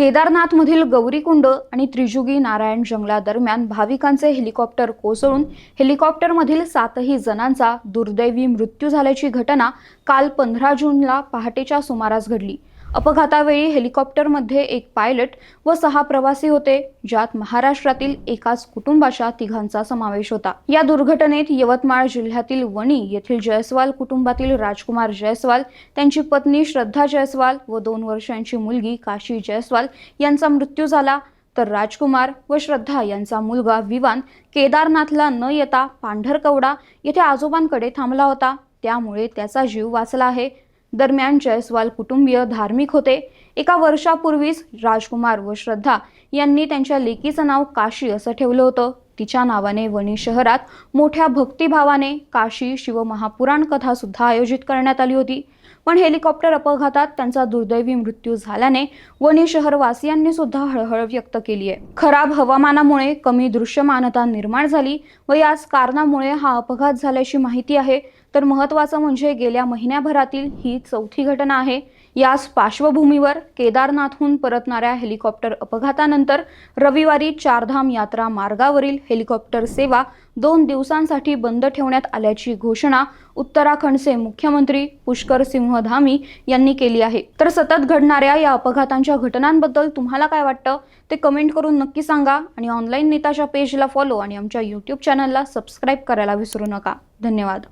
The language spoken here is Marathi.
केदारनाथमधील गौरीकुंड आणि त्रिजुगी नारायण जंगलादरम्यान भाविकांचे हेलिकॉप्टर कोसळून हेलिकॉप्टरमधील सातही जणांचा दुर्दैवी मृत्यू झाल्याची घटना काल पंधरा जूनला पहाटेच्या सुमारास घडली. अपघातावेळी हेलिकॉप्टरमध्ये एक पायलट व सहा प्रवासी होते ज्यात महाराष्ट्रातील एकाच कुटुंबाच्या तिघांचा समावेश होता. या दुर्घटनेत यवतमाळ जिल्ह्यातील वणी येथील जयस्वाल कुटुंबातील राजकुमार जयस्वाल त्यांची पत्नी श्रद्धा जयस्वाल व दोन वर्षांची मुलगी काशी जयस्वाल यांचा मृत्यू झाला. तर राजकुमार व श्रद्धा यांचा मुलगा विवान केदारनाथला न येता पांढरकवडा येथे आजोबांकडे थांबला होता. त्यामुळे त्याचा जीव वाचला आहे. दरम्यान जयस्वाल कुटुंबीय धार्मिक होते. एका वर्षापूर्वीच राजकुमार व श्रद्धा यांनी त्यांच्या लेकीचं नाव काशी असं ठेवलं होतं. तिच्या नावाने वणी शहरात मोठ्या भक्तिभावाने काशी शिवमहापुराण कथा सुद्धा आयोजित करण्यात आली होती. पण हेलिकॉप्टर अपघातात त्यांचा दुर्दैवी मृत्यू झाल्याने वणी शहरवासियांनी सुद्धा हळहळ व्यक्त केली आहे. खराब हवामानामुळे कमी दृश्यमानता निर्माण झाली व याच कारणामुळे हा अपघात झाल्याची माहिती आहे. तर महत्त्वाचं म्हणजे गेल्या महिन्याभरातील ही चौथी घटना आहे. याच पार्श्वभूमीवर केदारनाथहून परतणाऱ्या हेलिकॉप्टर अपघातानंतर रविवारी चारधाम यात्रा मार्गावरील हेलिकॉप्टर सेवा दोन दिवसांसाठी बंद ठेवण्यात आल्याची घोषणा उत्तराखंडचे मुख्यमंत्री पुष्कर सिंह धामी यांनी केली आहे. तर सतत घडणाऱ्या या अपघातांच्या घटनांबद्दल तुम्हाला काय वाटतं? ते कमेंट करून नक्की सांगा आणि ऑनलाईन नेताच्या पेजला फॉलो आणि आमच्या यूट्यूब चॅनलला सबस्क्राईब करायला विसरू नका. धन्यवाद.